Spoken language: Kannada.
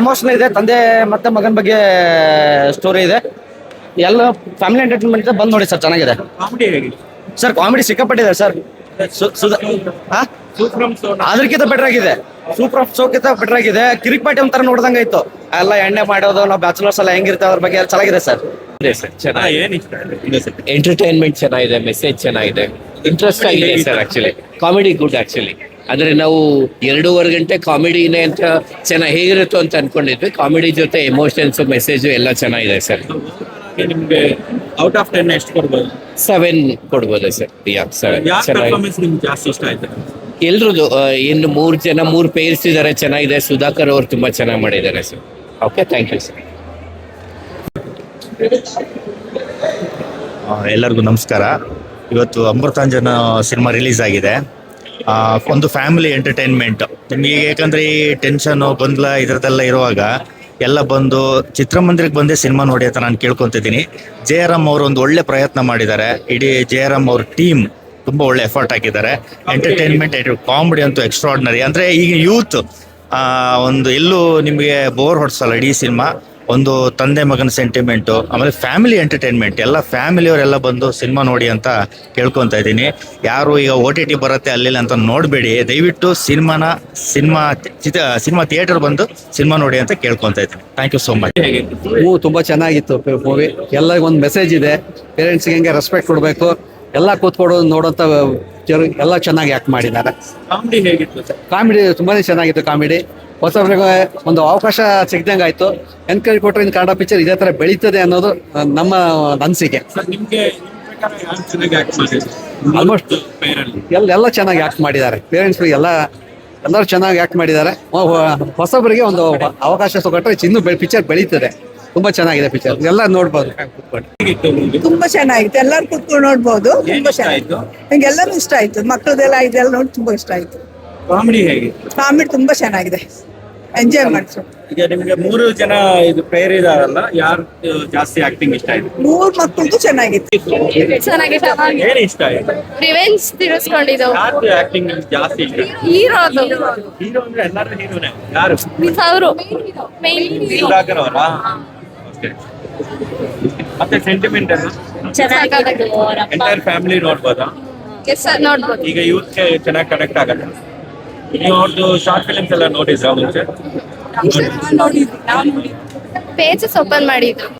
ಎಮೋಷನಲ್ ಇದೆ. ತಂದೆ ಮತ್ತೆ ಮಗನ ಬಗ್ಗೆ ಸ್ಟೋರಿ ಇದೆ. ಎಲ್ಲ ಫ್ಯಾಮಿಲಿ ಎಂಟರ್ಟೈನ್ಮೆಂಟ್ ಬಂದ್ ನೋಡಿ ಸರ್ ಚೆನ್ನಾಗಿದೆ. ಕಾಮಿಡಿ ಸರ್ ಕಾಮಿಡಿ ಸಿಕ್ಕಾಪಟ್ಟಿದೆ ಸರ್. ಅದಕ್ಕಿಂತ ಬೆಟರ್ ಆಗಿದೆ. ಸೂಪರ್ ಸೋಕಿಂತ ಬೆಟರ್ ಆಗಿದೆ. ಕಿರಿಕ್ ಪಾಟಿ ಒಂಥರ ನೋಡ್ದಂಗ ಇತ್ತು ಎಲ್ಲ ಎಣ್ಣೆ ಮಾಡೋದು ನಾವು ಬ್ಯಾಚುಲರ್ಸ್ ಎಲ್ಲ ಹೆಂಗಿರುತ್ತೆ ಅದ್ರ ಬಗ್ಗೆ ಎಲ್ಲ ಚೆನ್ನಾಗಿದೆ ಸರ್. ಇದೆ ಸರ್ ಚೆನ್ನಾಗಿ ಏನ್ ಇಷ್ಟ ಆಯ್ತು? ಎಂಟರ್ಟೈನ್ಮೆಂಟ್ ಚೆನ್ನಾಗಿದೆ ಮೆಸೇಜ್ ಚೆನ್ನಾಗಿದೆ. ಇಂಟ್ರೆಸ್ಟ್ ಆಗಿದೆ sir actually comedy good actually ಅಂದ್ರೆ ನಾವು ಎರಡೂವರೆ ಗಂಟೆ ಕಾಮಿಡಿನೇ ಅಂತ ಚೆನ್ನಾಗಿ ಹೇಗಿರುತ್ತೋ ಅಂತ ಅನ್ಕೊಂಡಿದ್ವಿ. ಕಾಮಿಡಿ ಜೊತೆ ಎಮೋಷನ್ಸ್ ಮೆಸೇಜ್ ಎಲ್ಲ ಚೆನ್ನಾಗಿದೆ ಸರ್. ನಿಮಗೆ ಔಟ್ ಆಫ್ ಟೆನ್ ಎಷ್ಟು ಕೊಡ್ಬೋದು? ಸೆವೆನ್ ಕೊಡ್ಬೋದು ಸರ್. ಯಾ ಸೆವೆನ್ ಚೆನ್ನಾಗಿ ಜಾಸ್ತಿ ಇಷ್ಟ ಆಯ್ತು? ಎಲ್ರದ್ದು ಇನ್ನು ಮೂರು ಜನ ಮೂರು ಪೇರ್ಸ್ ಇದ್ದಾರೆ ಚೆನ್ನಾಗಿದೆ. ಸುಧಾಕರ್ ಅವರು ತುಂಬಾ ಚೆನ್ನಾಗಿ ಮಾಡಿದ್ದಾರೆ sir. Okay thank you sir ಆ, ಎಲ್ಲರಿಗೂ ನಮಸ್ಕಾರ. ಇವತ್ತು ಅಮೃತಾಂಜನ ಸಿನಿಮಾ ರಿಲೀಸ್ ಆಗಿದೆ. ಒಂದು ಫ್ಯಾಮಿಲಿ ಎಂಟರ್ಟೈನ್ಮೆಂಟ್ ನಿಮಗೆ ಯಾಕಂದ್ರೆ ಈ ಟೆನ್ಷನ್ ಗೊಂದಲ ಇದರದೆಲ್ಲ ಇರುವಾಗ ಎಲ್ಲ ಬಂದು ಚಿತ್ರಮಂದಿರಕ್ಕೆ ಬಂದೇ ಸಿನಿಮಾ ನೋಡಿ ಅಂತ ನಾನು ಕೇಳ್ಕೊತಿದ್ದೀನಿ. ಜೆ ಆರ್ ಅವರು ಒಂದು ಒಳ್ಳೆ ಪ್ರಯತ್ನ ಮಾಡಿದ್ದಾರೆ. ಇಡೀ ಜೆ ಆರ್ ಅವ್ರ ಟೀಮ್ ತುಂಬಾ ಒಳ್ಳೆ ಎಫರ್ಟ್ ಹಾಕಿದ್ದಾರೆ. ಎಂಟರ್ಟೈನ್ಮೆಂಟ್ ಕಾಮಿಡಿ ಅಂತೂ ಎಕ್ಸ್ಟ್ರಾರ್ಡಿನರಿ ಅಂದ್ರೆ ಈಗ ಯೂತ್ ಒಂದು ಎಲ್ಲೂ ನಿಮಗೆ ಬೋರ್ ಹೊಡ್ಸಲ್ಲ ಇಡೀ ಸಿನಿಮಾ ಒಂದು ತಂದೆ ಮಗನ ಸೆಂಟಿಮೆಂಟು ಆಮೇಲೆ ಫ್ಯಾಮಿಲಿ ಎಂಟರ್ಟೈನ್ಮೆಂಟ್ ಎಲ್ಲ ಫ್ಯಾಮಿಲಿಯವರೆಲ್ಲ ಬಂದು ಸಿನಿಮಾ ನೋಡಿ ಅಂತ ಕೇಳ್ಕೊತಾ ಇದ್ದೀನಿ. ಯಾರು ಈಗ ಓ ಟಿ ಟಿ ಬರುತ್ತೆ ಅಲ್ಲಿಲ್ಲ ಅಂತ ನೋಡಬೇಡಿ. ದಯವಿಟ್ಟು ಸಿನಿಮಾನ ಸಿನಿಮಾ ಚಿತ್ರ ಸಿನಿಮಾ ಥಿಯೇಟರ್ ಬಂದು ಸಿನಿಮಾ ನೋಡಿ ಅಂತ ಕೇಳ್ಕೊತಾ ಇದ್ದೀನಿ. ಥ್ಯಾಂಕ್ ಯು ಸೋ ಮಚ್ ಹೇಗಿತ್ತು ತುಂಬ ಚೆನ್ನಾಗಿತ್ತು ಮೂವಿ ಎಲ್ಲರಿಗೂ ಒಂದು ಮೆಸೇಜ್ ಇದೆ. ಪೇರೆಂಟ್ಸ್ಗೆ ಹೆಂಗೆ ರೆಸ್ಪೆಕ್ಟ್ ಕೊಡಬೇಕು? ಎಲ್ಲ ಕೂತ್ಕೊಂಡು ನೋಡೋಂಥ ಜರು ಎಲ್ಲ ಚೆನ್ನಾಗಿ ಆಕ್ಟ್ ಮಾಡಿದ್ದಾರೆ. ಕಾಮಿಡಿ ಹೇಗಿತ್ತು ಸರ್? ಕಾಮಿಡಿ ತುಂಬಾನೇ ಚೆನ್ನಾಗಿತ್ತು ಕಾಮಿಡಿ ಹೊಸಬ್ರಿಗೆ ಒಂದು ಅವಕಾಶ ಸಿಗ್ದಂಗೆ ಆಯ್ತು. ಎನ್ಕರೇಜ್ ಕೊಟ್ಟರೆ ಇನ್ನು ಕನ್ನಡ ಪಿಕ್ಚರ್ ಇದೇ ಥರ ಬೆಳೀತದೆ ಅನ್ನೋದು ನಮ್ಮ ಅನಿಸಿಕೆ. ನಿಮ್ಗೆ ಆಕ್ಟ್ ಮಾಡಿದ್ರು? Almost. ಎಲ್ಲ ಎಲ್ಲ ಚೆನ್ನಾಗಿ ಆಕ್ಟ್ ಮಾಡಿದ್ದಾರೆ. ಪೇರೆಂಟ್ಸ್ ಎಲ್ಲ ಎಲ್ಲರೂ ಚೆನ್ನಾಗಿ ಆಕ್ಟ್ ಮಾಡಿದ್ದಾರೆ. ಹೊಸಬರಿಗೆ ಒಂದು ಅವಕಾಶ ಕೊಟ್ಟರೆ ಇನ್ನೂ ಪಿಕ್ಚರ್ ಬೆಳೀತದೆ. ತುಂಬಾ ಚೆನ್ನಾಗಿದೆ ಪಿಕ್ಚರ್ ಎಲ್ಲ ನೋಡ್ಬೋದು? ತುಂಬಾ ಚೆನ್ನಾಗಿತ್ತು. ಎಲ್ಲರೂ ಕುತ್ಕೊಂಡು ನೋಡ್ಬೋದು. ತುಂಬಾ ಚೆನ್ನಾಗಿತ್ತು. ನಂಗೆ ಎಲ್ಲರೂ ಇಷ್ಟ ಆಯ್ತು. ಮಕ್ಕಳದೆಲ್ಲ ಇದೆಲ್ಲ ನೋಡಿ ತುಂಬಾ ಇಷ್ಟ ಆಯ್ತು. ಕಾಮಿಡಿ ಹೇಗೆ? ಕಾಮಿಡಿ ತುಂಬಾ ಚೆನ್ನಾಗಿದೆ. ಎಂಜಾಯ್ ಮಾಡ್ತು ಈಗ ನಿಮ್ಗೆ ಮೂರು ಜನ ಇದು ಪೇರ್ ಇದಾರಲ್ಲ ಯಾರು ಜಾಸ್ತಿ ಆಕ್ಟಿಂಗ್ ಇಷ್ಟ ಆಯ್ತು? ಮೂರ್ ಮಕ್ಕಳದು ಚೆನ್ನಾಗಿತ್ತು. ಚೆನ್ನಾಗಿತ್ತು. ಏನ್ ಇಷ್ಟ ಆಯ್ತು? ರಿವೆಂಜ್ ತಿರ್ಸ್ಕೊಂಡಿದ್ದವು. ಯಾರ್ದು ಆಕ್ಟಿಂಗ್ ನಿಮ್ಗೆ ಜಾಸ್ತಿ ಇಷ್ಟ? ಹೀರೋದು ಹೀರೋ ಅಂದ್ರೆ ಎಲ್ಲರೂ ಹೀರೋನೇ ಯಾರು? ಅವರು. ಮೇನ್ ಸುಧಾಕರ್ ಅವರಾ. ಮತ್ತೆ ಸೆಂಟಿಮೆಂಟ್ ಎಲ್ಲ ಎಂಟೈರ್ ಫ್ಯಾಮಿಲಿ ನೋಡ್ಬೋದಾ? ಸರ್ ನೋಡ್ಬೋದು. ಈಗ ಯೂತ್ಗೆ ಚೆನ್ನಾಗಿ ಕನೆಕ್ಟ್ ಆಗತ್ತೆ. ನೀವು ಅವ್ರದ್ದು ಶಾರ್ಟ್ ಫಿಲಿಮ್ಸ್ ಎಲ್ಲ ನೋಡಿದ್ರಾ ಮುಂಚೆ? ಪೇಜಸ್ ಓಪನ್ ಮಾಡಿದ್ರು